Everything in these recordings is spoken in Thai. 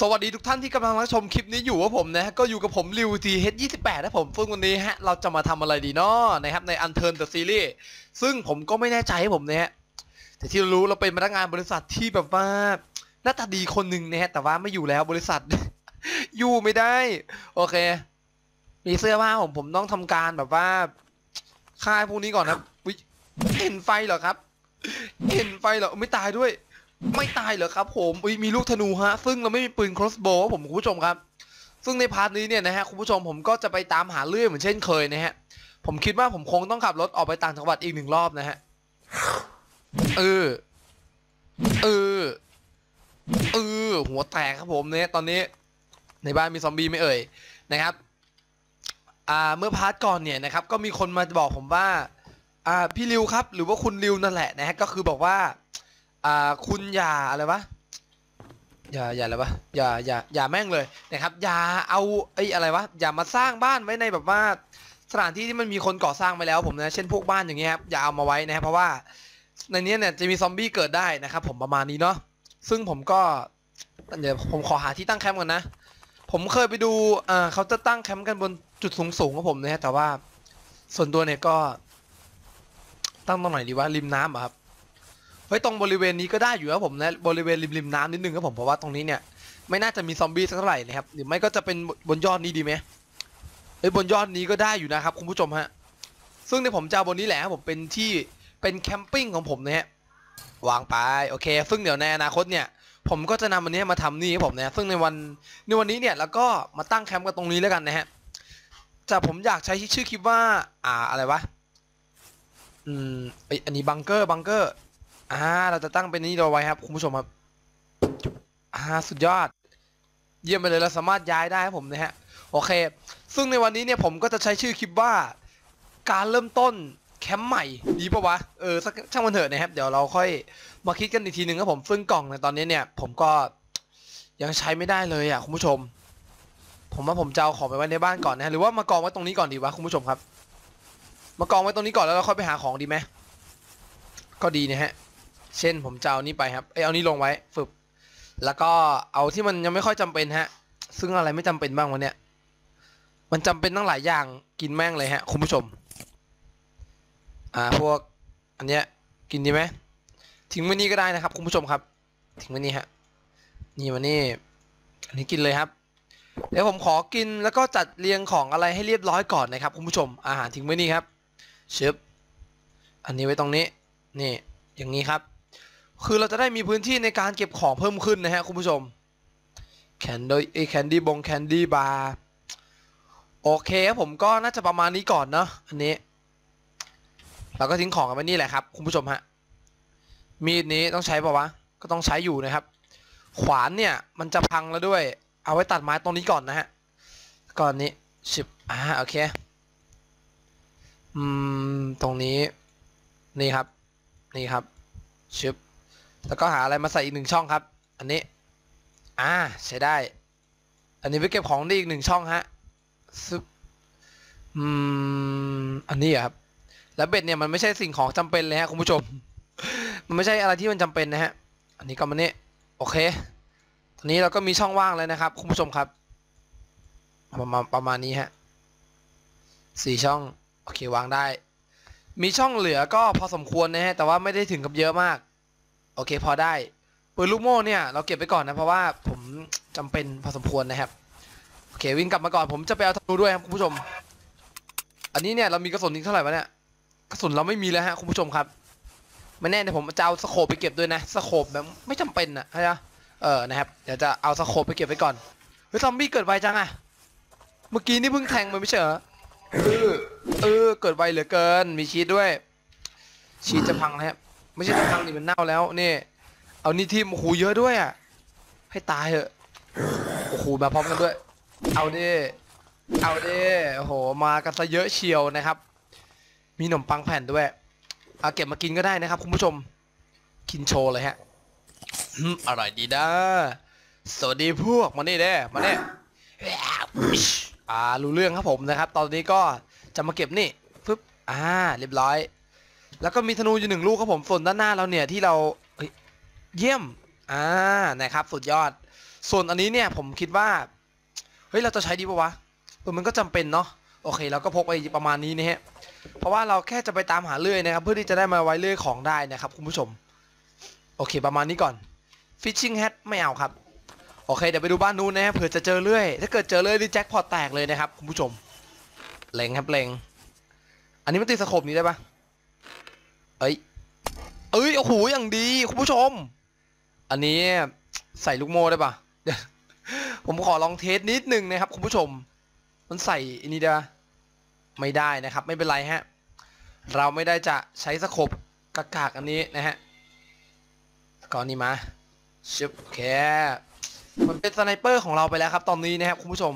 สวัสดีทุกท่านที่กำลังรับชมคลิปนี้อยู่ว่าผมนะก็อยู่กับผมริวทีเฮดยี่สิบแปดนะผมซึ่งวันนี้ฮะเราจะมาทำอะไรดีเนาะนะครับในอันเทิร์นเดอะซีรีส์ซึ่งผมก็ไม่แน่ใจให้ผมนะฮะแต่ที่เรารู้เราเป็นพนักงานบริษัทที่แบบว่าหน้าตาดีคนหนึ่งนะฮะแต่ว่าไม่อยู่แล้วบริษัท อยู่ไม่ได้ โอเค มีเสื้อผ้าผมผมต้องทำการแบบว่าค่ายพวกนี้ก่อนนะเห็นไฟเหรอครับ เห็นไฟเหรอไม่ตายด้วย ไม่ตายเหรอครับผมอุ๊ยมีลูกธนูฮะ ซึ่งเราไม่มีปืน crossbow ครับผมคุณผู้ชมครับ ซึ่งในพาร์ทนี้เนี่ยนะฮะคุณผู้ชมผมก็จะไปตามหาเลื่อยเหมือนเช่นเคยนะฮะ ผมคิดว่าผมคงต้องขับรถออกไปต่างจังหวัดอีกหนึ่งรอบนะฮะ เออ เออ เออ หัวแตกครับผมเนี่ยตอนนี้ ในบ้านมีซอมบี้ไหม่เอ่ยนะครับอ่าเมื่อพาร์ทก่อนเนี่ยนะครับก็มีคนมาบอกผมว่า อ่าพี่ริวครับ หรือว่าคุณริวนั่นแหละนะฮะก็คือบอกว่า อ่าคุณอย่าอะไรวะอย่าอย่าอะไรวะอย่าอย่าอย่าแม่งเลยนะครับอย่าเอาไอ้อะไรวะอย่ามาสร้างบ้านไว้ในแบบว่าสถานที่ที่มันมีคนก่อสร้างไปแล้วผมนะเช่นพวกบ้านอย่างเงี้ยครับอย่าเอามาไว้นะครับเพราะว่าในนี้เนี่ยจะมีซอมบี้เกิดได้นะครับผมประมาณนี้เนาะซึ่งผมก็เดี๋ยวผมขอหาที่ตั้งแคมป์ก่อนนะ ผมเคยไปดูอ่าเขาจะตั้งแคมป์กันบนจุดสูงๆของผมนะฮะแต่ว่าส่วนตัวเนี่ยก็ ตั้งตรงไหนดีวะริมน้ำเหรอครับ ฮ้ยตรงบริเวณนี้ก็ได้อยู่ครับผมนะบริเวณริมริมน้ำนิดนึงครับผมเพราะว่าตรงนี้เนี่ยไม่น่าจะมีซอมบี้สักเท่าไหร่นะครับหรือไม่ก็จะเป็นบนยอดนี้ดีไหมเฮ้ยบนยอดนี้ก็ได้อยู่นะครับคุณผู้ชมฮะซึ่งในผมจะบนนี้แหละครับผมเป็นที่เป็นแคมปิ้งของผมนะฮะวางไปโอเค ซึ่งเดี๋ยวในอนาคตเนี่ยผมก็จะนำอันนี้มาทำนี่ครับผมนะซึ่งในวันในวันนี้เนี่ยแล้วก็มาตั้งแคมป์กันตรงนี้แล้วกันนะฮะจะผมอยากใช้ชื่อคลิปว่า อ่าอะไรวะอืมเออันนี้บังเกอร์บังเกอร์ อ่า เราจะตั้งเป็นนี้เราไว้ครับ คุณผู้ชมครับ อ่า สุดยอด เยี่ยมไปเลย เราสามารถย้ายได้ครับผมนะฮะ โอเค ซึ่งในวันนี้เนี่ยผมก็จะใช้ชื่อคลิปว่า การเริ่มต้นแคมป์ใหม่ ดีปะวะ เออสักช่างมันเถอะนะครับ เดี๋ยวเราค่อยมาคิดกันอีกทีหนึ่งครับผม ซึ่งกล่องในตอนนี้เนี่ย ผมก็ยังใช้ไม่ได้เลยอะคุณผู้ชม ผมว่าผมจะเอาของไปไว้ในบ้านก่อนนะฮะหรือว่ามากองไว้ตรงนี้ก่อนดีวะคุณผู้ชมครับ มากองไว้ตรงนี้ก่อนแล้วเราค่อยไปหาของดีไหมก็ดีนะฮะ เช่นผมจะเอานี่ไปครับ เอยเอานี่ลงไว้ฝึกแล้วก็เอาที่มันยังไม่ค่อยจำเป็นฮะ ซึ่งอะไรไม่จำเป็นบ้างวะเนี่ย มันจำเป็นตั้งหลายอย่างกินแม่งเลยฮะ คุณผู้ชม อ่าพวกอันเนี้ยกินดีไหมทิ้งไว้นี่ก็ได้นะครับ คุณผู้ชมครับ ทิ้งไว้นี่ฮะ นี่มานี่ อันนี้กินเลยครับ เดี๋ยวผมขอกินแล้วก็จัดเรียงของอะไรให้เรียบร้อยก่อนนะครับ คุณผู้ชม อาหารทิ้งไว้นี่ครับเชึบอันนี้ไว้ตรงนี้ นี่ อย่างนี้ครับ คือเราจะได้มีพื้นที่ในการเก็บของเพิ่มขึ้นนะฮะคุณผู้ชมแคนดี้ไอแคนดี้บงแคนดี้บาร์โอเคครับผมก็น่าจะประมาณนี้ก่อนเนาะอันนี้ เราก็ทิ้งของกันไว้นี่แหละครับ คุณผู้ชมฮะมีดนี้ต้องใช้ป่าวะก็ต้องใช้อยู่นะครับ ขวานเนี่ยมันจะพังแล้วด้วย เอาไว้ตัดไม้ตรงนี้ก่อนนะฮะก่อนนี้ชิบอ่าโอเคอืมตรงนี้นี่ครับ นี่ครับชึบ แล้วก็หาอะไรมาใส่อีกหนึ่งช่องครับ อันนี้ อ่าใช้ได้ อันนี้ไว้เก็บของได้อีกหนึ่งช่องฮะซึบอืมอันนี้อะครับ แล้วเบ็ดเนี่ยมันไม่ใช่สิ่งของจำเป็นเลยฮะคุณผู้ชม มันไม่ใช่อะไรที่มันจำเป็นนะฮะ อันนี้ก็มาเนี่ยโอเค ตอนนี้เราก็มีช่องว่างเลยนะครับ คุณผู้ชมครับ ประมาณประมาณนี้ฮะสี่ช่อง โอเควางได้ มีช่องเหลือก็พอสมควรนะฮะ แต่ว่าไม่ได้ถึงกับเยอะมาก โอเคพอได้ปืนลูกโม่เนี่ยเราเก็บไปก่อนนะเพราะว่าผมจำเป็นพอสมควรนะครับโอเควิ่งกลับมาก่อนผมจะไปเอาธนูด้วยครับคุณผู้ชม อันนี้เนี่ยเรามีกระสุนอีกเท่าไหร่วะเนี่ยกระสุนเราไม่มีแล้วฮะคุณผู้ชมครับไม่แน่เดี๋ยวผมจะเอาสโคปไปเก็บด้วยนะสโคปแบบไม่จำเป็นอะใช่ไหมเออนะครับเดี๋ยวจะเอาสโคปไปเก็บไว้ก่อนเฮ้ยซอมบี้เกิดไวจังอะเมื่อกี้นี่เพิ่งแทงไปไม่ใช่เหรอเออเออเกิดไวเหลือเกินมีชีสด้วย ชีสจะพังแล้วครับ ไม่ใช่จะพังนี่มันเน่าแล้วนี่เอานี่ทีมโอ้โหเยอะด้วยอะให้ตายเถอะโอ้โหมาพร้อมกันด้วย เอาดิเอาดิโอ้โหมากันซะเยอะเชียวนะครับ มีขนมปังแผ่นด้วยเอาเก็บมากินก็ได้นะครับ คุณผู้ชมกินโชว์เลยฮะอืมอร่อยดีนะสวัสดีพวกมานี่เด้มาเนี่ยอ่ารู้เรื่องครับผมนะครับ ตอนนี้ก็จะมาเก็บนี่ปึ๊บอ่าเรียบร้อย แล้วก็มีธนูอยู่หนึ่งลูกครับผมส่วนด้านหน้าเราเนี่ยที่เราเฮ้ยเยี่ยมอ่านะครับสุดยอด ส่วนอันนี้เนี่ยผมคิดว่าเฮ้ยเราจะใช้ดีปะวะเออมันก็จำเป็นเนาะโอเคเราก็พกไปประมาณนี้นะฮะเพราะว่าเราแค่จะไปตามหาเลื่อยนะครับ เพื่อที่จะได้มาไว้เลื่อยของได้นะครับคุณผู้ชม โอเคประมาณนี้ก่อน fishing hat ไม่เอาครับโอเคเดี๋ยวไปดูบ้านนู้นนะฮะเผื่อจะเจอเลื่อย ถ้าเกิดเจอเลื่อยนี่แจ็คพอตแตกเลยนะครับคุณผู้ชมเล็งครับเล็งอันนี้มันติดสโคปนี้ได้ปะ เอ้ย เอ้ย โอ้โห อย่างดี คุณผู้ชม อันนี้ใส่ลูกโม่ได้ปะผมขอลองเทสนิดนึงนะครับ คุณผู้ชม มันใส่อันนี้ได้ปะไม่ได้นะครับ ไม่เป็นไรฮะ เราไม่ได้จะใช้สโคปกากอันนี้นะฮะก่อนนี้มาชิบโอเคมันเป็นสไนเปอร์ของเราไปแล้วครับตอนนี้นะครับคุณผู้ชม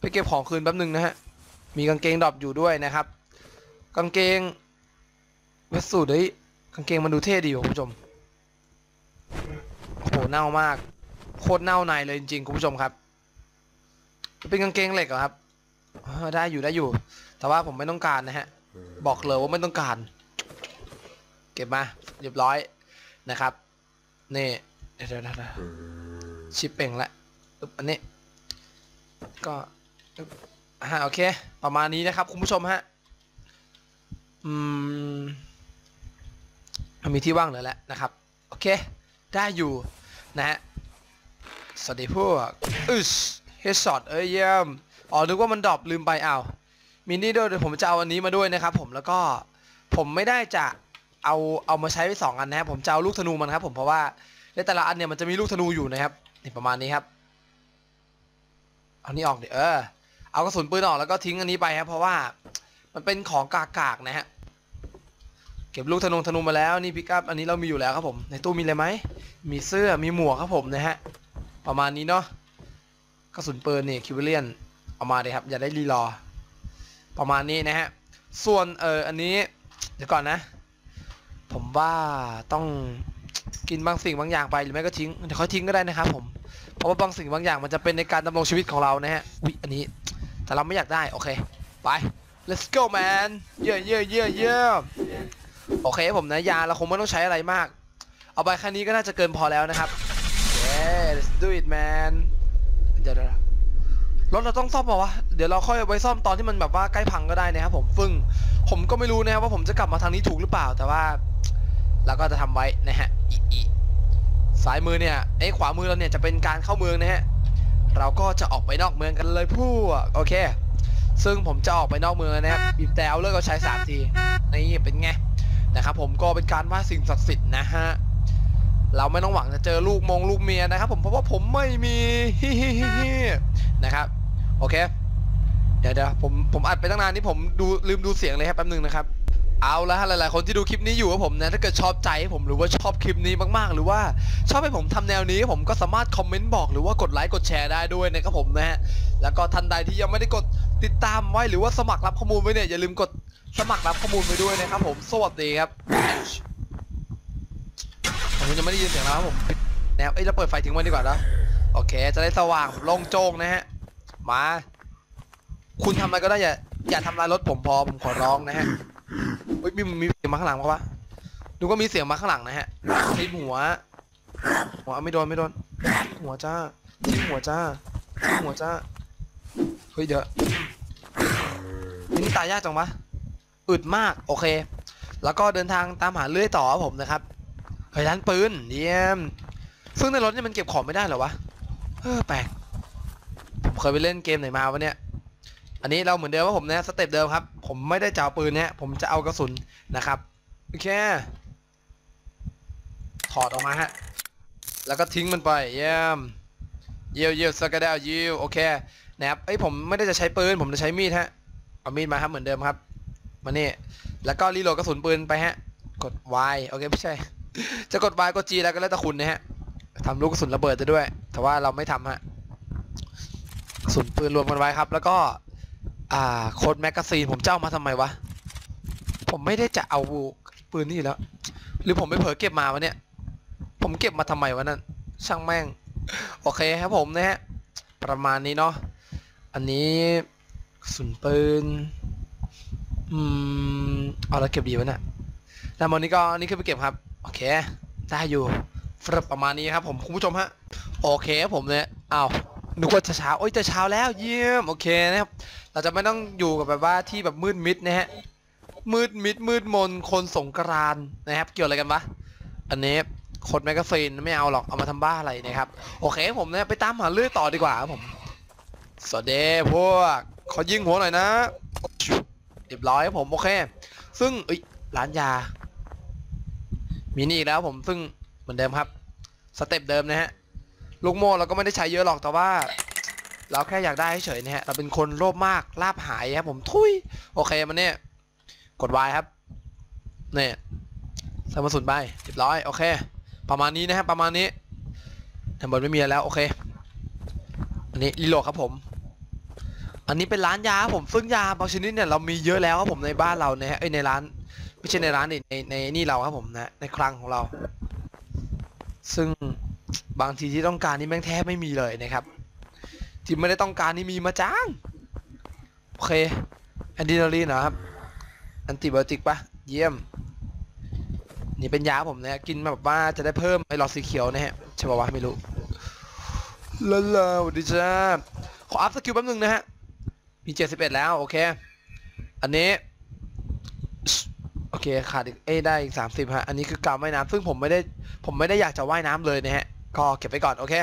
ไปเก็บของคืนแป๊บนึงนะฮะ มีกางเกงดรอปอยู่ด้วยนะครับ กางเกง เวสสูดเฮ้ยกางเกงมันดูเท่ดีว่ะคุณผู้ชมโหเน่ามาก โคตรเน่าในเลยจริงๆคุณผู้ชมครับ เป็นกางเกงเหล็กเหรอครับได้อยู่ได้อยู่ แต่ว่าผมไม่ต้องการนะฮะ บอกเลยว่าไม่ต้องการ เก็บมาเรียบร้อยนะครับนี่เดี๋ยวเดี๋ยวเดี๋ยวชิปเป่งละอึ๊บอันนี้ ก็อึ๊บอ่าโอเค ประมาณนี้นะครับ คุณผู้ชมฮะ อืม มีที่ว่างเหลือแล้วนะครับ โอเค ได้อยู่นะฮะ สวัสดีพวกอึชเฮดช็อตเอ้ยเยี่ยม อ๋อ นึกว่ามันดรอปลืมไปอ้าวมินี่ด้วยเดี๋ยวผมจะเอาอันนี้มาด้วยนะครับผม แล้วก็ผมไม่ได้จะเอาเอามาใช้ไปสองอันนะครับ ผมจะเอาลูกธนูมันครับผม เพราะว่าในแต่ละอันเนี่ยมันจะมีลูกธนูอยู่นะครับนี่ประมาณนี้ครับ เอานี้ออกเดี๋ยวเออ เอากระสุนปืนออกแล้วก็ทิ้งอันนี้ไปครับ เพราะว่ามันเป็นของกากๆนะฮะ เก็บลูกธนูธนูมาแล้วนี่พิกัพอันนี้เรามีอยู่แล้วครับผม ในตู้มีอะไรไหมมีเสื้อมีหมวกครับผมนะฮะประมาณนี้เนาะกระสุนปืนนี่คิวเบเลียนเอามาเลยครับ อย่าได้รีรอ ประมาณนี้นะฮะส่วนเอออันนี้เดี๋ยวก่อนนะ ผมว่าต้องกินบางสิ่งบางอย่างไปหรือไม่ก็ทิ้งเดี๋ยวเขาทิ้งก็ได้นะครับ ผมเพราะว่าบางสิ่งบางอย่างมันจะเป็นในการดำรงชีวิตของเรานะฮะวิอันนี้แต่เราไม่อยากได้โอเค ไป let's go man เย่เย่เย่เย่ โอเคผมนะยาเราคงไม่ต้องใช้อะไรมาก เอาไปแค่นี้ก็น่าจะเกินพอแล้วนะครับ yeah let's do it man เดี๋ยวเดี๋ยวรถเราต้องซ่อมเปล่าวะ เดี๋ยวเราค่อยไว้ซ่อมตอนที่มันแบบว่าใกล้พังก็ได้นะครับผมฟึ่งผมก็ไม่รู้นะครับว่าผมจะกลับมาทางนี้ถูกหรือเปล่า แต่ว่าเราก็จะทำไว้นะฮะอีอีซ้ายมือเนี่ยไอ้ยขวามือเราเนี่ยจะเป็นการเข้าเมืองนะฮะ เราก็จะออกไปนอกเมืองกันเลยพวกโอเค ซึ่งผมจะออกไปนอกเมืองแล้วนะครับบีบแต่เอาเลิกก็ใช้สามทีนี่เป็นไง นะครับผมก็เป็นการไหว้สิ่งศักดิ์สิทธิ์นะฮะเราไม่ต้องหวังจะเจอลูกมงลูกเมียนะครับ ผมเพราะว่าผมไม่มีนะครับโอเค เดี๋ยวเดี๋ยวผมผมอัดไปตั้งนานนี่ผมดูลืมดูเสียงเลยครับแป๊บนึงนะครับเอาละฮะหลายๆ คนที่ดูคลิปนี้อยู่ครับผมนะถ้าเกิดชอบใจผมหรือว่าชอบคลิปนี้มากๆ หรือว่าชอบให้ผมทำแนวนี้ผมก็สามารถคอมเมนต์บอกหรือว่ากดไลค์กดแชร์ได้ด้วยนะครับผมนะฮะแล้วก็ท่านใดที่ยังไม่ได้กดติดตามไว้หรือว่าสมัครรับข้อมูลไว้เนี่ยอย่าลืมกด สมัครรับข้อมูลไว้ด้วยนะครับผมสวัสดีครับผมยังไม่ได้ยินเสียงแล้วครับผมแนวเอ้ยเราเปิดไฟทิ้งไว้ดีกว่านะโอเค จะได้สว่างโล่งโจ้งนะฮะมา คุณทำอะไรก็ได้อย่าอย่าทำลายรถผมพอผมขอร้องนะฮะเฮ้ยมีมีเสียงมาข้างหลังปะวะดูก็มีเสียงมาข้างหลังนะฮะทิมหัวหัวไม่โดนไม่โดนหัวจ้าทิมหัวจ้าทิมหัวจ้าเฮ้ยเดี๋ยวนี่ตายยากจังวะ อึดมากโอเค แล้วก็เดินทางตามหาเลื่อยต่อครับผมนะครับเฮ้ยร้านปืนเยี่ยมซึ่งในรถนี่มันเก็บของไม่ได้เหรอวะเออแปลกผมเคยไปเล่นเกมไหนมาวะเนี่ยอันนี้เราเหมือนเดิมว่าผมนะสเต็ปเดิมครับ ผมไม่ได้จะเอาปืนเนี่ยผมจะเอากระสุนนะครับโอเคถอดออกมาฮะแล้วก็ทิ้งมันไปเยี่ยมเยี่ยวเยี่ยวสกัดเดาวยิวโอเคนะครับเอ้ยผมไม่ได้จะใช้ปืนผมจะใช้มีดฮะเอามีดมาครับเหมือนเดิมครับ มานี่ แล้วก็รีโหลดกระสุนปืนไปฮะ กด Y โอเคไม่ใช่ จะกด Y กด G แล้วก็แล้วแต่คุณนะฮะทำลูกกระสุนระเบิดได้ด้วย แต่ว่าเราไม่ทำฮะกระสุนปืนรวมกันไว้ครับ แล้วก็ อ่าโค้ดแมกกาซีนผมเจะเอามาทำไมวะ ผมไม่ได้จะเอาปืนนี่แล้ว หรือผมไปเผลอเก็บมาวะเนี่ย ผมเก็บมาทำไมวะนั่น ช่างแม่ง โอเคครับผมนะฮะ ประมาณนี้เนาะ อันนี้กระสุนปืน อืมเอาแล้วเก็บดีวะเนี่ยแล้ววันนี้ก็นี่ขึ้นไปเก็บครับ โอเค ได้อยู่ฟรับประมาณนี้ครับผมคุณผู้ชมฮะ โอเคผมเนี่ยอ้าวนึกว่าจะเช้า โอ้ยจะเช้าแล้วเยี่ยม โอเคนะครับ เราจะไม่ต้องอยู่กับแบบว่าที่แบบมืดมิดนะฮะ มืดมิดมืดมนคนสงกรานนะครับ เกี่ยวอะไรกันวะ อันนี้โคดแมกกาซีนไม่เอาหรอก เอามาทำบ้าอะไรนะครับ โอเคผมเนี่ยไปตามหาเรื่อยต่อดีกว่าครับผม สวัสดีพวก ขอยิงหัวหน่อยนะ เรียบร้อยครับผมโอเค ซึ่งเอ้ยร้านยา มีนี่อีกแล้วผมซึ่งเหมือนเดิมครับสเต็ปเดิมนะฮะลูกโม่เราก็ไม่ได้ใช้เยอะหรอกแต่ว่า เราแค่อยากได้เฉยๆนะฮะเราเป็นคนโลภมากลาบหายครับผมทุยโอเคมันเนี่ยกด Y ครับเนี่ยสมสุนไปเรียบร้อยโอเค ประมาณนี้นะครับประมาณนี้ทางบนไม่มีแล้วโอเค อันนี้รีโหลดครับผม อันนี้เป็นร้านยาครับผมซึ่งยาบางชนิดเนี่ยเรามีเยอะแล้วครับผมในบ้านเราเนะฮะเอ้ยในร้านไม่ใช่ในร้านนี่ในในนี่เราครับผมนะในคลังของเรา ซึ่งบางทีที่ต้องการนี่แม่งแทบไม่มีเลยนะครับ ที่ไม่ได้ต้องการนี่มีมาจ้างโอเคแอนติโนลีนนะครับแอนติไบโอติกปะเยี่ยม นี่เป็นยาผมนะกินแบบว่าจะได้เพิ่มไอหลอดสีเขียวนะฮะใช่ป่าวะไม่รู้ลาลาสวัสดีจ้าขออัพสกิลแป๊บนึงนะฮะ มี71แล้ว โอเค อันนี้ โอเค ขาดอีกเอ้ได้อีก30ฮะ อันนี้คือการว่ายน้ำซึ่งผมไม่ได้ ผมไม่ได้อยากจะว่ายน้ำเลยนะฮะ ก็เก็บไว้ก่อน โอเค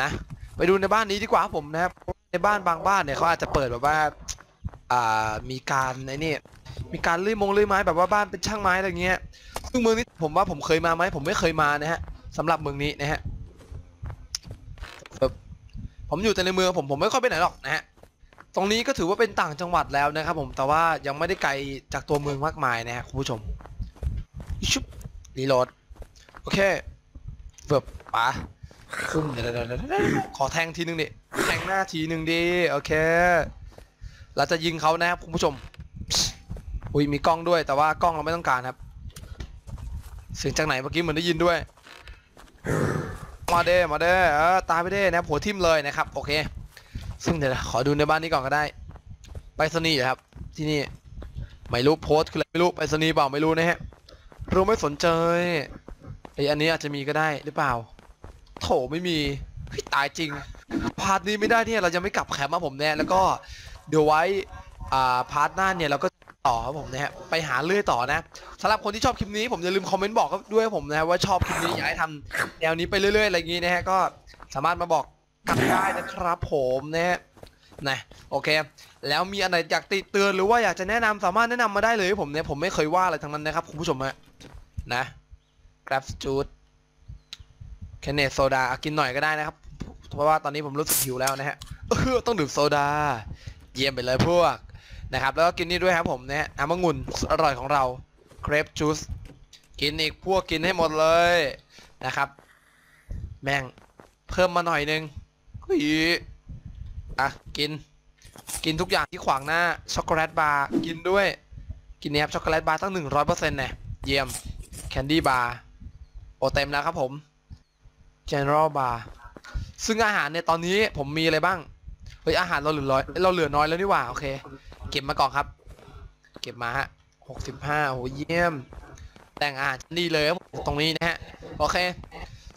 นะ ไปดูในบ้านนี้ดีกว่าผมนะครับ ในบ้านบางบ้านเนี่ยเขาอาจจะเปิดแบบว่า อ่า มีการไอ้นี่ มีการลื้อมงลื้อไม้แบบว่าบ้านเป็นช่างไม้อะไรเงี้ย ซึ่งเมืองนี้ผมว่าผมเคยมาไหมผมไม่เคยมานะฮะสำหรับเมืองนี้นะฮะผมอยู่แต่ในเมืองผมผมไม่ค่อยไปไหนหรอกนะฮะ ตรงนี้ก็ถือว่าเป็นต่างจังหวัดแล้วนะครับผมแต่ว่ายังไม่ได้ไกลจากตัวเมืองมากมายนะฮะคุณผู้ชมชุบรีโหลดโอเคเฟิบปะซึ่งเดี๋ยวเดี๋ยวเดี๋ยวขอแทงทีนึงดิแทงหน้าทีนึงดิโอเค เราจะยิงเขานะครับคุณผู้ชมอุ้ยมีกล้องด้วย แต่ว่ากล้องเราไม่ต้องการครับ เสียงจากไหนเมื่อกี้เหมือนได้ยินด้วย มาเด้มาเด้เออตายไปเด้นะหัวทิ่มเลยนะครับ โอเค ซึ่งเดี๋ยวขอดูในบ้านนี้ก่อนก็ได้ ไปสนีเหรอครับ ที่นี่ ไม่รู้โพสคืออะไรไม่รู้ไปสนีเปล่าไม่รู้นะฮะเราไม่สนใจไออันนี้อาจจะมีก็ได้หรือเปล่า โถไม่มีตายจริง พาร์ทนี้ไม่ได้เนี่ยเราจะไม่กลับแคมป์มาผมแน่แล้วก็เดี๋ยวไว้อ่าพาร์ทหน้าเนี่ยเราก็ต่อครับผมนะฮะไปหาเรื่อยต่อนะสำหรับคนที่ชอบคลิปนี้ผมอย่าลืมคอมเมนต์บอกด้วยผมนะว่าชอบคลิปนี้อยากให้ทำแนวนี้ไปเรื่อยๆอะไรอย่างงี้นะฮะก็สามารถมาบอก กันได้นะครับผมนะฮะนะโอเค แล้วมีอันไหนอยากติเตือนหรือว่าอยากจะแนะนำสามารถแนะนำมาได้เลยผมเนี่ยผมไม่เคยว่าอะไรทั้งนั้นนะครับคุณผู้ชมฮะนะ Grab Juice แคเนตโซดากินหน่อยก็ได้นะครับ เพราะว่าตอนนี้ผมรู้สึกหิวแล้วนะฮะต้องดื่มโซดา เยี่ยมไปเลยพวกนะครับ แล้วก็กินนี่ด้วยครับผมเนะฮะน้ำมะงุ่นอร่อยของเราเครปจูสกินอีกพวกกินให้หมดเลยนะครับ แม่งเพิ่มมาหน่อยนึง ยอะกิน กินทุกอย่างที่ขวางหน้าช็อกโกแลตบาร์กินด้วย กินเนี่ยบช็อกโกแลตบาร์ตั้ง100%เนี่ยเยี่ยมแคนดี้บาร์โอเต็มแล้วครับผม General Bar ซึ่งอาหารเนี่ยตอนนี้ผมมีอะไรบ้างเฮ้ยอาหารเราเหลือร้อยเราเหลือน้อยแล้วนี่หว่าโอเค เก็บมาก่อนครับ เก็บมาฮะหกสิบห้าโหเยี่ยม แต่งอาหารดีเลยตรงนี้นะฮะโอเค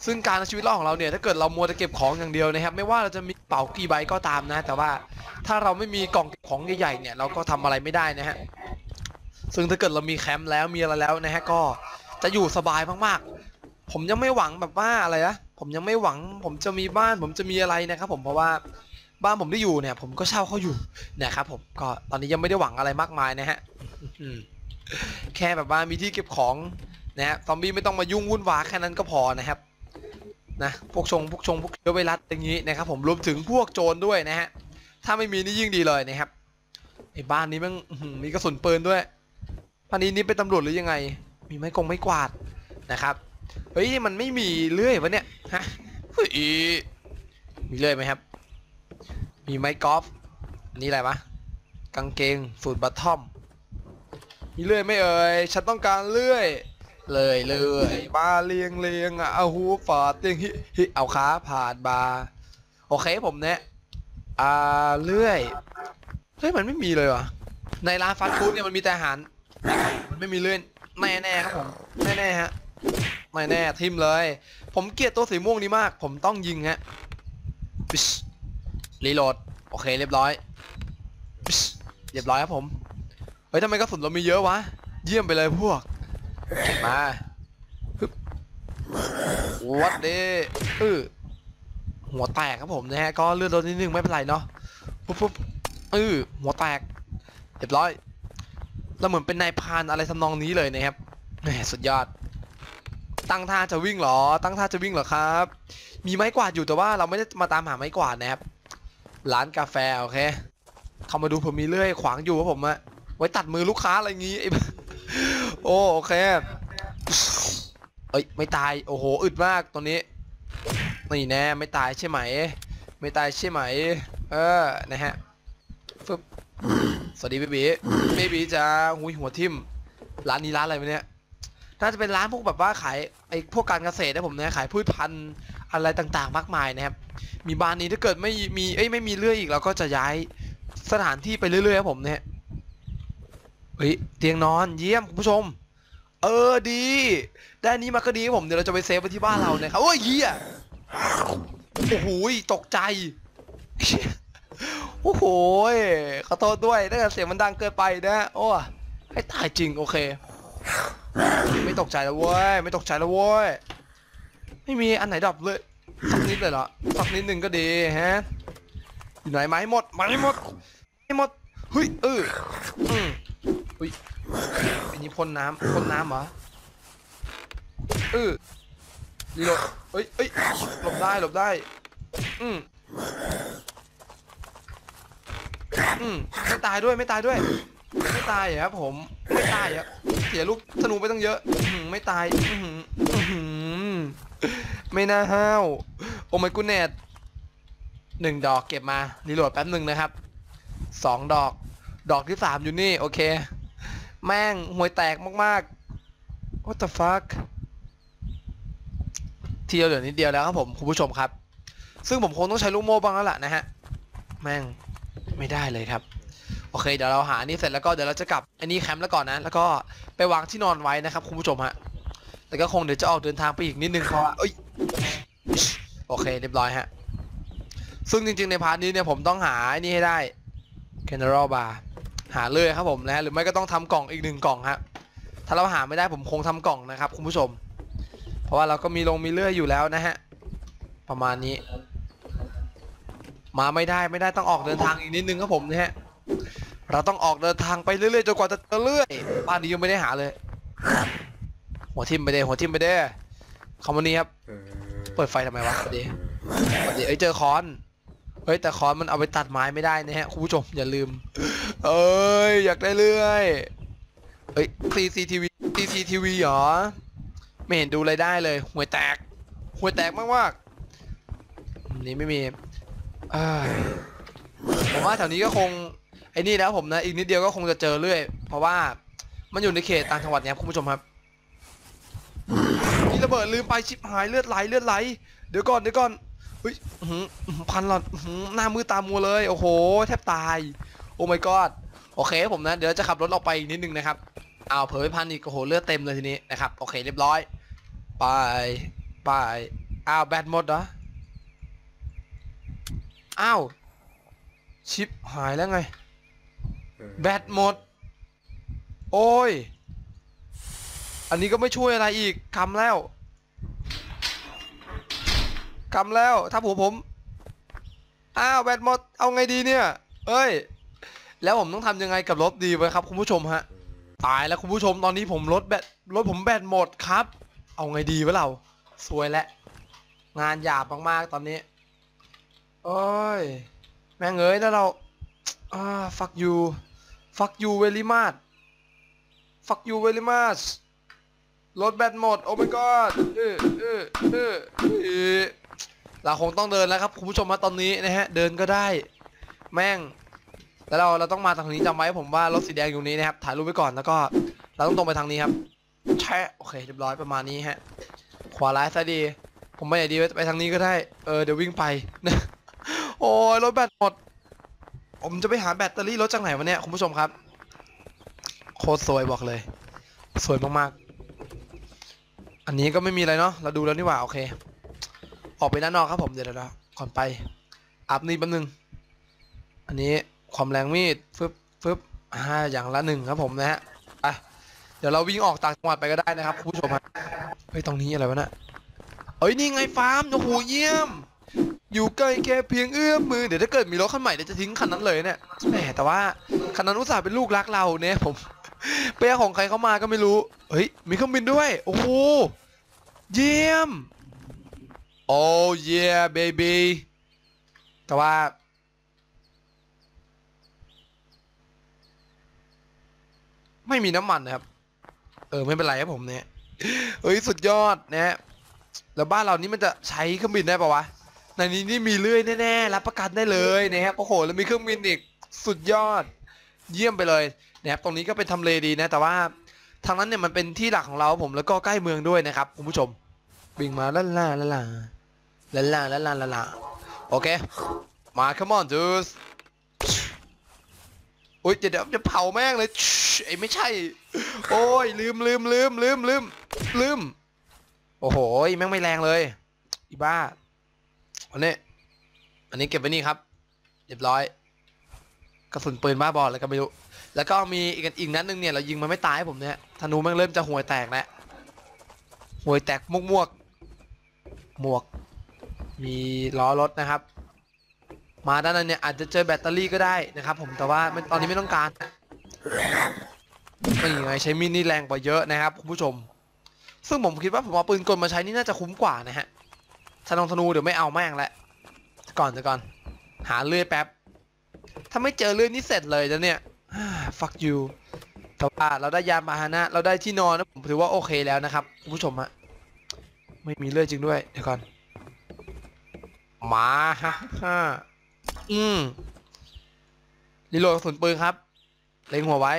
ซึ่งการชีวิตรอดของเราเนี่ยถ้าเกิดเรามัวแต่เก็บของอย่างเดียวนะครับ ไม่ว่าเราจะมีเป๋ากี่ใบก็ตามนะ แต่ว่าถ้าเราไม่มีกล่องเก็บของใหญ่ๆเนี่ยเราก็ทำอะไรไม่ได้นะฮะซึ่งถ้าเกิดเรามีแคมป์แล้วมีอะไรแล้วนะฮะก็จะอยู่สบายมากๆ ผมยังไม่หวังแบบว่าอะไรนะผมยังไม่หวัง ผมจะมีบ้าน ผมจะมีอะไรนะครับ ผมเพราะว่าบ้านผมที่อยู่เนี่ย ผมก็เช่าเขาอยู่นะครับผมก็ตอนนี้ยังไม่ได้หวังอะไรมากมายนะฮะแค่แบบว่ามีที่เก็บของนะฮะซอมบี้ไม่ต้องมายุ่งวุ่นวายแค่นั้นก็พอนะครับ นะพวกชงพวกชงพวกเชื้อไวรัสอย่างนี้นะครับผมรวมถึงพวกโจรด้วยนะฮะถ้าไม่มีนี่ยิ่งดีเลยนะครับไอ้บ้านนี้มันมีกระสุนปืนด้วยบ้านนี้นี่เป็นตำรวจหรือยังไง มีไม้กงไม้กวาดนะครับเฮ้ยมันไม่มีเลื่อยวะเนี่ยฮะเฮ้ยมีเลื่อยไหมครับ มีไม้กอล์ฟนี่อะไรวะกางเกงสูตรบัตทอม มีเลื่อยไม่เอ่ยฉันต้องการเลื่อย เลยเลยมาเลียงเลียงอะเอาหูฝาดเตียงฮิฮิเอาขาผ่านบาโอเคผมเนี่ยอ่าเลื่อยเฮ้ยมันไม่มีเลยวะในร้านฟาสต์ฟู้ดเนี่ยมันมีแต่อาหารมันไม่มีเลื่อยแน่ๆครับผมแน่ๆฮะไม่แน่ทิมเลย ผมเกลียดตัวสีม่วงนี้มาก ผมต้องยิงฮะปิชรีโหลดโอเคเรียบร้อยเรียบร้อยครับผมเฮ้ยทำไมกระสุนเรามีเยอะวะ เยี่ยมไปเลยพวก มาฮึบวัดด้เออหัวแตกครับผมนะฮะก็เลือดลดนิดนึงไม่เป็นไรเนาะปุ๊บปุ๊บเออหัวแตกเรียบร้อยเราเหมือนเป็นนายพานอะไรทำนองนี้เลยนะครับแหมสุดยอด ตั้งท่าจะวิ่งเหรอ ตั้งท่าจะวิ่งเหรอครับ มีไม้กวาดอยู่แต่ว่าเราไม่ได้มาตามหาไม้กวาดนะครับ ร้านกาแฟโอเคเข้ามาดูผมมีเลื่อยขวางอยู่ครับผมอะไว้ตัดมือลูกค้าอะไรงี้ไอ้ โอ้โอเคเอ้ยไม่ตายโอ้โหอึดมากตัวนี้นี่แน่ไม่ตายใช่ไหม ไม่ตายใช่ไหม เออนะฮะฟึบสวัสดีเบบีเบบีจะหุยหัวทิ่มร้านนี้ร้านอะไรวะเนี่ยน่าจะเป็นร้านพวกแบบว่าขายไอ้พวกการเกษตรนะผมนะขายพืชพันธุ์อะไรต่างๆ มากมายนะครับ มีบ้านนี้ถ้าเกิดไม่มีเอ้ยไม่มีเรื่อยอีกเราก็จะย้ายสถานที่ไปเรื่อยๆครับผมเนี่ย เฮ้ยเตียงนอนเยี่ยมคุณผู้ชม เออดี ได้นี้มาก็ดีผมเดี๋ยวเราจะไปเซฟไว้ที่บ้านเรานะครับโอ้ยเฮียโอ้โหตกใจโอ้โหขอโทษด้วยถ้าเกิดเสียงมันดังเกินไปนะโอ้ให้ตายจริงโอเค ไม่ตกใจแล้วเว้ยไม่ตกใจแล้วเว้ยไม่มีอันไหนดับเลยสักนิดเลยเหรอสักนิดหนึ่งก็ดีฮะอยู่ไหนไม้หมดไม้หมดไม้หมดเฮ้ยเออ อืมเฮ้ยอันนี้พ่นน้ำพ่นน้ำเหรอเออรีโหลดเฮ้ยเฮ้ยหลบได้หลบได้ อืมอืมไม่ตายด้วยไม่ตายด้วย ไม่ตายอครับผมไม่ตายเหรอเสียลูกธนูไปตั้งเยอะอืไม่ตายอื้อหืออื้อหือไม่น่าห้าวโอ้ไม่กูเนตหนึ่งดอกเก็บมารีโหลดแป๊บหนึ่งนะครับสองดอก ดอกที่สามอยู่นี่ โอเค แม่งห่วยแตกมากๆ what the fuck เที่ยวเหลือนิดเดียวแล้วครับผมคุณผู้ชมครับ ซึ่งผมคงต้องใช้ลูกโม่บ้างแล้วล่ะนะฮะ แม่งไม่ได้เลยครับ โอเค เดี๋ยวเราหาอันนี้เสร็จแล้วก็เดี๋ยวเราจะกลับอันนี้แคมป์แล้วก่อนนะ แล้วก็ไปวางที่นอนไว้นะครับคุณผู้ชมฮะแล้วก็คงเดี๋ยวจะออกเดินทางไปอีกนิดนึงเพราะว่าเอ้ยโอเคเรียบร้อยฮะ ซึ่งจริงๆในพาร์ทนี้เนี่ยผมต้องหาอันนี้ให้ได้ general bar หาเลยครับผมนะหรือไม่ก็ต้องทำกล่องอีกหนึ่งกล่องฮะถ้าเราหาไม่ได้ผมคงทำกล่องนะครับคุณผู้ชม เพราะว่าเราก็มีลงมีเลื่อยอยู่แล้วนะฮะประมาณนี้ มาไม่ได้ไม่ได้ต้องออกเดินทางอีกนิดนึงครับผมนะฮะเราต้องออกเดินทางไปเรื่อยๆจนกว่าจะเจอเรื่อยบ้านนี้ยังไม่ได้หาเลย หัวทิมไปเด้หัวทิมไปเด้คอมมานี้ครับ เปิดไฟทำไมวะสวัสดีสวัสดีเอ้ยเจอคอน เฮ้ยแต่คอนมันเอาไปตัดไม้ไม่ได้นะฮะคุณผู้ชมอย่าลืม เอ้ยอยากได้เรื่อยเฮ้ย CCTV CCTV เหรอ ไม่เห็นดูอะไรได้เลยห่วยแตกห่วยแตกมากๆอันนี้ไม่มีผมว่าแถวนี้ก็คงไอ้นี่แล้วผมนะอีกนิดเดียวก็คงจะเจอเรื่อย เพราะว่ามันอยู่ในเขตต่างจังหวัดเนี่ยคุณผู้ชมครับนี่ระเบิดลืมไปชิบหายเลือดไหลเลือดไหลเดี๋ยวก่อนเดี๋ยวก่อน เฮ้ยพันหลอดหน้ามือตามัวเลย โอ้โห แทบตาย โอ้ my god โอเคผมนะ เดี๋ยวจะขับรถออกไปอีกนิดนึงนะครับเอาเผยไปพันอีกโอ้โหเลือดเต็มเลยทีนี้นะครับ โอเคเรียบร้อย ไปไปอ้าวแบตหมดเหรออ้าวชิปหายแล้วไง แบตหมด โอ้ย อันนี้ก็ไม่ช่วยอะไรอีกกำแล้ว กำแล้วถ้าผมผม อ้าวแบตหมด เอาไงดีเนี่ย เอ้ย แล้วผมต้องทำยังไงกับรถดีไว้ครับ คุณผู้ชมฮะ ตายแล้วคุณผู้ชมตอนนี้ผมรถแบตรถผมแบตหมดครับ เอาไงดีวะเราสวยแล้วงานหยาบมากๆตอนนี้โอ้ย แม่งเอ้ยแล้วเราอ่า fuck you fuck you very much fuck you very much รถแบตหมด โอ้ my god เออเออเออ เราคงต้องเดินแล้วครับคุณผู้ชมมาตอนนี้นะฮะเดินก็ได้ แม่ง แล้วเราเราต้องมาทางนี้จำไว้ผมว่ารถสีแดงอยู่นี้นะครับถ่ายรูปไว้ก่อนแล้วก็เราต้องตรงไปทางนี้ครับแช่โอเคเรียบร้อยประมาณนี้ฮะ ขวาร้ายซะดี ผมไม่ไหนดีไปทางนี้ก็ได้เออเดี๋ยววิ่งไปนะโอ้ยรถแบตหมด ผมจะไปหาแบตเตอรี่รถจากไหนวะเนี่ยคุณผู้ชมครับ โคตรสวยบอกเลย สวยมากอันนี้ก็ไม่มีอะไรเนาะเราดูแล้วนี่หว่าโอเค ออกไปด้านนอกครับผมเดี๋ยวเดี๋ยวก่อนไปอัพนี่แป๊บนึง อันนี้ความแรงมีดฟึบฟึบอ่าอย่างละหนึ่งครับผมนะฮะไปเดี๋ยวเราวิ่งออกต่างจังหวัดไปก็ได้นะครับคุณผู้ชมฮะเฮ้ยตรงนี้อะไรวะเนะเอ้ยนี่ไงฟาร์มโอ้โหเยี่ยม อยู่ใกล้แค่เพียงเอื้อมมือเดี๋ยวถ้าเกิดมีรถคันใหม่เดี๋ยวจะทิ้งคันนั้นเลยเนี่ยแหมแต่ว่าคันนั้นอุตส่าห์เป็นลูกรักเราเนี่ยผมเปียของใครเข้ามาก็ไม่รู้ เฮ้ยมีเครื่องบินด้วย โอ้โหเยี่ยม โอ้เย่เบบี้แต่ว่า ไม่มีน้ำมันนะครับ เออ ไม่เป็นไรครับผมเนี่ยเฮ้ย สุดยอดนะ แล้วบ้านเรานี่มันจะใช้เครื่องบินได้ปะวะ ในนี้นี่มีเลื่อยแน่ๆรับประกันได้เลยนะครับโอ้โห แล้วมีเครื่องบินอีก สุดยอด เยี่ยมไปเลยนะครับ ตรงนี้ก็เป็นทำเลดีนะ แต่ว่าทางนั้นเนี่ยมันเป็นที่หลักของเราผมแล้วก็ใกล้เมืองด้วยนะครับคุณผู้ชมวิ่งมาล่าล่าล่า ล่าล่าล่าล่าล่าล่าล่าโอเคมา come on dudes อุ้ยเดี๋ยวเดี๋ยวจะเผาแม่งเลยไอ้ไม่ใช่ โอ้ยลืมลืมลืมลืมลืมลืม โอ้โหแม่งไม่แรงเลย อีบ้า อันนี้ อันนี้เก็บไว้นี่ครับ เรียบร้อย กระสุนปืนบ้าบอลอะไรก็ไม่รู้ แล้วก็มีอีกอีกนัดหนึงเนี่ยเรายิงมันไม่ตายให้ผมเนี่ยธนูแม่งเริ่มจะห่วยแตกแล้วห่วยแตกมุกมวกหมวก มีล้อรถนะครับ มาด้านนั้นเนี่ยอาจจะเจอแบตเตอรี่ก็ได้นะครับผมแต่ว่าตอนนี้ไม่ต้องการไม่ไงใช้มินิแรงกว่าเยอะนะครับคุณผู้ชม ซึ่งผมคิดว่าผมเอาปืนกลมาใช้นี่น่าจะคุ้มกว่านะฮะธนงธนูเดี๋ยวไม่เอาแม่งแล้วก่อนจะก่อน หาเลื่อยแป๊บ ถ้าไม่เจอเลื่อยนี่เสร็จเลยนะเนี่ย fuck you แต่ว่าเราได้ยานพาหนะ เราได้ที่นอนนะผมถือว่าโอเคแล้วนะครับคุณผู้ชมฮะไม่มีเลื่อยจริงด้วยเดี๋ยวก่อน มาฮะฮ่าอืมรีโหลดกระสุนปืนครับ เล็งหัวไว้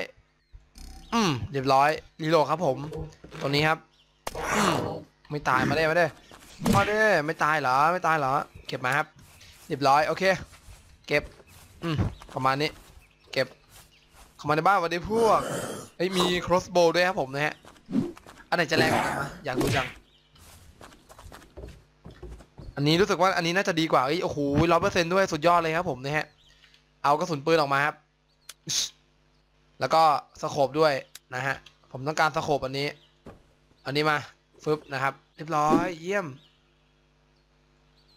อืมเรียบร้อยรีโหลดครับ ผม ตัวนี้ครับ อืมไม่ตายมาได้มาได้มาได้ไม่ตายเหรอ ไม่ตายเหรอ เก็บมาครับ เรียบร้อย โอเค เก็บ อืมประมาณนี้ เก็บเข้ามาในบ้านวันนี้พวกเฮ้ยมี crossbow ด้วยครับผมนะฮะ อันไหนจะแรงกว่ากันวะอยากรู้จัง อันนี้รู้สึกว่าอันนี้น่าจะดีกว่าเอ้ยโอ้โหร้อยเปอร์เซ็นต์ด้วยสุดยอดเลยครับผมนะฮะ เอากระสุนปืนออกมาครับ แล้วก็สโคบด้วยนะฮะ ผมต้องการสโคบอันนี้ อันนี้มาฟึบนะครับ เรียบร้อยเยี่ยม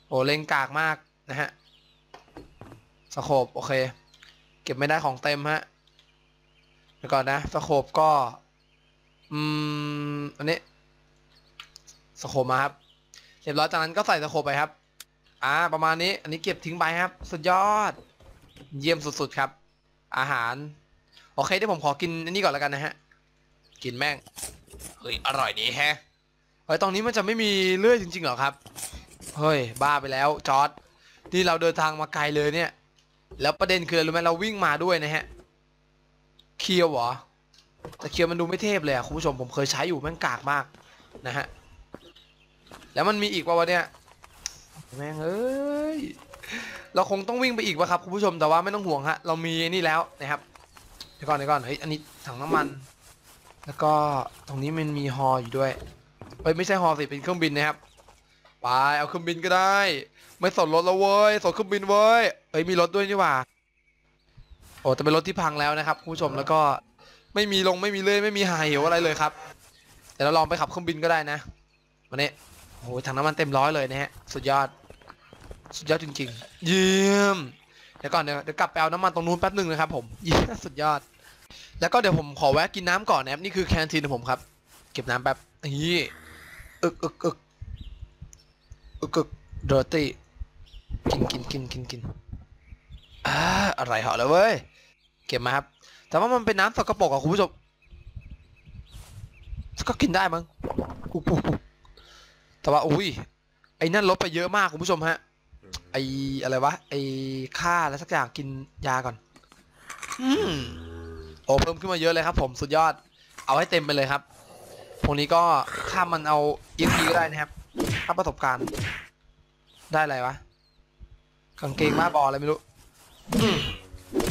โอ้เล็งกากมากนะฮะสโคบโอเค เก็บไม่ได้ของเต็มฮะเดี๋ยวก่อนนะสโคบก็ อืม อันนี้สโคบมาครับ รียบร้อยจากนั้นก็ใส่สโคไปครับ อ่า ประมาณนี้ อันนี้เก็บทิ้งไปครับ สุดยอด เยี่ยมสุดๆครับ อาหาร โอเคเดี๋ยวผมขอกินอันนี้ก่อนแล้วกันนะฮะ กินแม่ง เฮ้ย อร่อยดีแฮะ เฮ้ย ตรงนี้มันจะไม่มีเลื่อยจริงๆหรอครับ เฮ้ย บ้าไปแล้ว จอร์ดที่เราเดินทางมาไกลเลยเนี่ย แล้วประเด็นคืออะไรรู้ไหมเราวิ่งมาด้วยนะฮะ เคียวเหรอ แต่เคียวมันดูไม่เทพเลยอะคุณผู้ชมผมเคยใช้อยู่แม่งกากมากนะฮะ แล้วมันมีอีกว่าวะเนี่ยแม่งเอ้ยเราคงต้องวิ่งไปอีกวะครับคุณผู้ชมแต่ว่าไม่ต้องห่วงฮะเรามีนี่แล้วนะครับเดี๋ยวก่อนเดี๋ยวก่อนเฮ้ยอันนี้ถังน้ำมัน แล้วก็ตรงนี้มันมีฮออยู่ด้วยเฮ้ยไม่ใช่ฮอสิเป็นเครื่องบินนะครับไปเอาเครื่องบินก็ได้ ไม่สนรถแล้วเว้ยสนเครื่องบินเว้ยเอ้ยมีรถด้วยนี่หว่าโอ้แต่เป็นรถที่พังแล้วนะครับคุณผู้ชมแล้วก็ไม่มีลงไม่มีเลื่อยไม่มีหายเหวอะไรเลยครับแต่เราลองไปขับเครื่องบินก็ได้นะวันนี้ โอ้ยถังน้ำมันเต็มร้อยเลยนะฮะ สุดยอด สุดยอดจริงๆ เยี่ยม เดี๋ยวก่อนเดี๋ยวเดี๋ยวกลับไปเอาน้ำมันตรงนู้นแป๊บหนึ่งนะครับผมเยี่ยมสุดยอด แล้วก็เดี๋ยวผมขอแวะกินน้ำก่อนนะครับนี่คือแคนทีนของผมครับ เก็บน้ำแป๊บนี่อึกอึกอึกอึกอึกดอร์ตี้กินกินกินกินกินอ่าอร่อยเหาะเลยเว้ย เก็บมาครับ แต่ว่ามันเป็นน้ำสกปรกอะคุณผู้ชม ก็กินได้มั้งอุ๊บอุ๊บอุ๊บ แต่ว่าอุ้ยไอ้นั่นลดไปเยอะมากคุณผู้ชมฮะ ไออะไรวะไอค่าอะไรสักอย่างกินยาก่อน อืมโอ้เพิ่มขึ้นมาเยอะเลยครับ ผมสุดยอด เอาให้เต็มไปเลยครับพวกนี้ก็ข้ามมันเอาเอ็กพีก็ได้นะครับถ้าประสบการณ์ ได้อะไรวะกางเกงมาบอลอะไรไม่รู้ อืม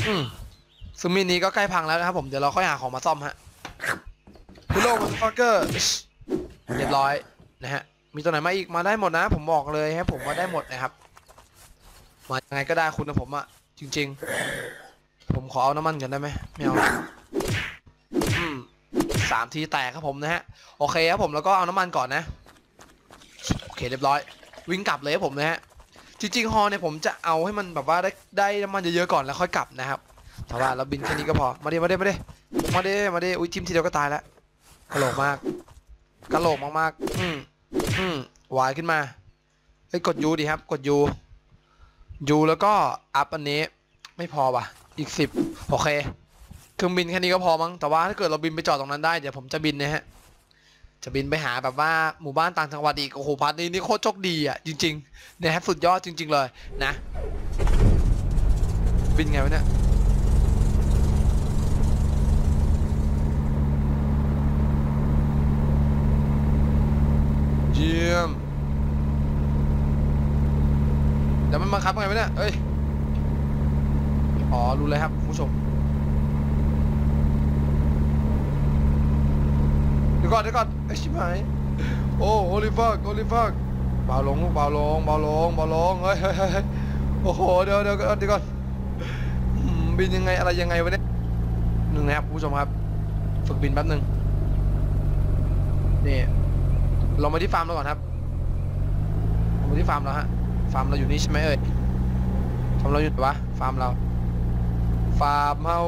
อืมซึ่งมินนี้ก็ใกล้พังแล้วนะครับผมเดี๋ยวเราค่อยหาของมาซ่อมฮะ Hello motherfucker เรียบร้อยนะฮะ มีตัวไหนมาอีกมาได้หมดนะ ผมบอกเลยครับผมมาได้หมดนะครับ มายังไงก็ได้คุณนะผมอะจริง ๆ ผมขอเอาน้ำมันกันได้ไหมไม่เอาสามทีแตกครับผมนะฮะโอเคครับผมแล้วก็เอาน้ำมันก่อนนะโอเคเรียบร้อย วิ่งกลับเลยครับผมนะฮะจริงๆฮอเนี่ยผมจะเอาให้มันแบบว่าได้ได้น้ำมันเยอะๆก่อนแล้วค่อยกลับนะครับแต่ว่าเราบินแค่นี้ก็พอมาดิมาดิมาดิมาดิมาดิอุ้ยทิมทีเดียวก็ตายแล้วกระโหลกมากกระโหลกมากๆอืม อืมวายขึ้นมาเฮ้ยกดยูดิครับ กดยูยูแล้วก็อัพอันนี้ ไม่พอว่ะ อีกสิบโอเคเครื่องบินแค่นี้ก็พอมั้งแต่ว่าถ้าเกิดเราบินไปจอดตรงนั้นได้เดี๋ยวผมจะบินนะฮะจะบินไปหาแบบว่าหมู่บ้านต่างจังหวัดอีกโอ้โหพาร์ทนี้นี่โคตรโชคดีอะจริงๆนะครับสุดยอดจริง ๆ เลยนะ บินไงวะเนี่ย เยี่ยมเดี๋ยวมันบังคับไงวะเนี่ยเอ้ย อ๋อ รู้เลยครับคุณผู้ชม เดี๋ยวก่อนเดี๋ยวก่อนไอ้ชิบหาย โอ้โอลิฟักโอลิฟักเบาลงลูกเบาลงเบาลงเบาลงเฮ้ยเฮ้ยโอ้โห เดี๋ยวเดี๋ยวเดี๋ยวเดี๋ยวก่อนบินยังไงอะไรยังไงวะเนี่ยหนึ่งนะครับคุณผู้ชมครับ ฝึกบินแป๊บหนึ่งนี่ ลงมาที่ฟาร์มเราก่อนครับลงมาที่ฟาร์มเราฮะ ฟาร์มเราอยู่นี่ใช่ไหมเอ่ยฟาร์มเราอยู่ไหนวะ ฟาร์มเรา ฟาร์มเฮา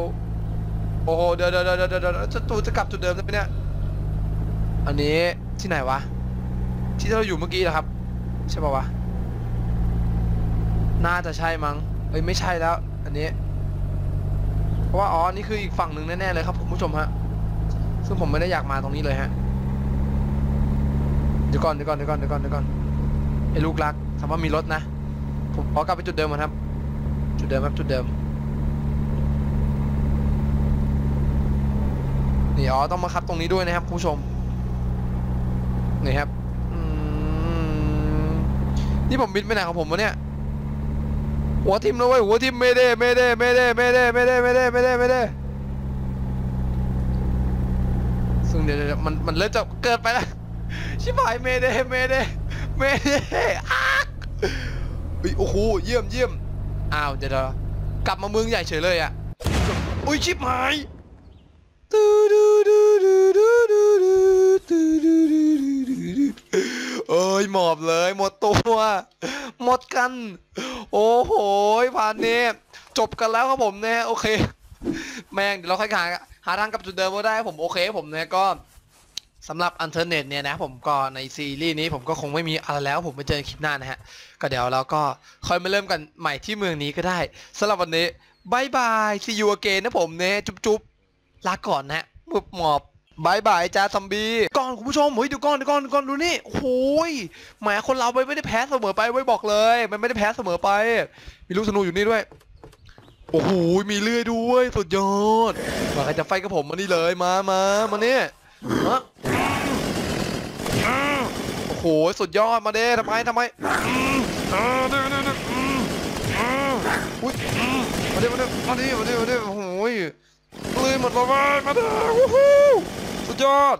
โอ้โหเดี๋ยวเดี๋ยวเดี๋ยวเดี๋ยวเดี๋ยวจะตูจะกลับจุดเดิมได้ไหมเนี่ย อันนี้ที่ไหนวะ ที่เราอยู่เมื่อกี้เหรอครับ ใช่ป่าวะ น่าจะใช่มั้งเอ้ยไม่ใช่แล้ว อันนี้ เพราะว่าอ๋อ นี่คืออีกฝั่งหนึ่งแน่ๆเลยครับคุณผู้ชมฮะ ซึ่งผมไม่ได้อยากมาตรงนี้เลยฮะ เดี๋ยวก่อนเดี๋ยวก่อนเดี๋ยวก่อนเดี๋ยวก่อนเดี๋ยวก่อนไอ้ลูกรักถามว่ามีรถนะ ผมขอกลับไปจุดเดิมก่อนครับ จุดเดิมครับจุดเดิม นี่อ๋อต้องมาคับตรงนี้ด้วยนะครับคุณผู้ชม นี่ครับนี่ผมบินไปไหนของผมวะเนี่ย หัวทิมแล้วเว้ยหัวทิมไม่ได้ไม่ได้ไม่ได้ไม่ได้ไม่ได้ไม่ได้ไม่ได้ไม่ได้ซึ่งเดี๋ยวเดี๋ยวมันมันเริ่มจะเกิดไปแล้ว ชิบหายเมเดเมเดเมเดอ้ากเฮ้ยโอ้โหเยี่ยมเยี่ยมอ้าวเดี๋ยวกลับมาเมืองใหญ่เฉยเลยอะอุ้ยชิบหายตูดูดูดูดูดูดูดูดูดูดูดูเอ้ยหมอบเลยหมดตัวหมดกัน โอ้โหผ่านนี้จบกันแล้วครับผมเนี่ยโอเค แม่งเดี๋ยวเราค่อยหาหาทางกลับจุดเดิมก็ได้ผมโอเคผมเนี่ยก็ สำหรับอันเทอร์เน็ตเนี่ยนะผมก็ในซีรีส์นี้ผมก็คงไม่มีอะไรแล้วผมไปเจอคลิปหน้านะฮะ ก็เดี๋ยวเราก็ค่อยมาเริ่มกันใหม่ที่เมืองนี้ก็ได้สำหรับวันนี้บายบายซีอูเกนนะผมเนี่ยจุ๊บจุบลาก่อนนะฮะมุบหมอบบายบายจ้าซอมบี้ก่อนคุณผู้ชมเฮ้ยดูก่อนดูก่อนดูก่อนดูนี่โอ้ยแหมคนเราไม่ได้แพ้เสมอไปไว้บอกเลย มันไม่ได้แพ้เสมอไป มีลูกธนูอยู่นี่ด้วย โอ้โหมีเลื่อยด้วยสุดยอดมาใครจะไฟกับผมมานี่เลยมามามาเนี่ย โอ้โห สุดยอดมาเด้ทำไมทำไมอืมอ่าเด้อเด้อเด้ออืมอ่าอุ้ยมาเด้มาเด้มาเด้มาเด้มาเด้โอ้โหเลยหมดเลยมาเด้วู้ฮู้สุดยอด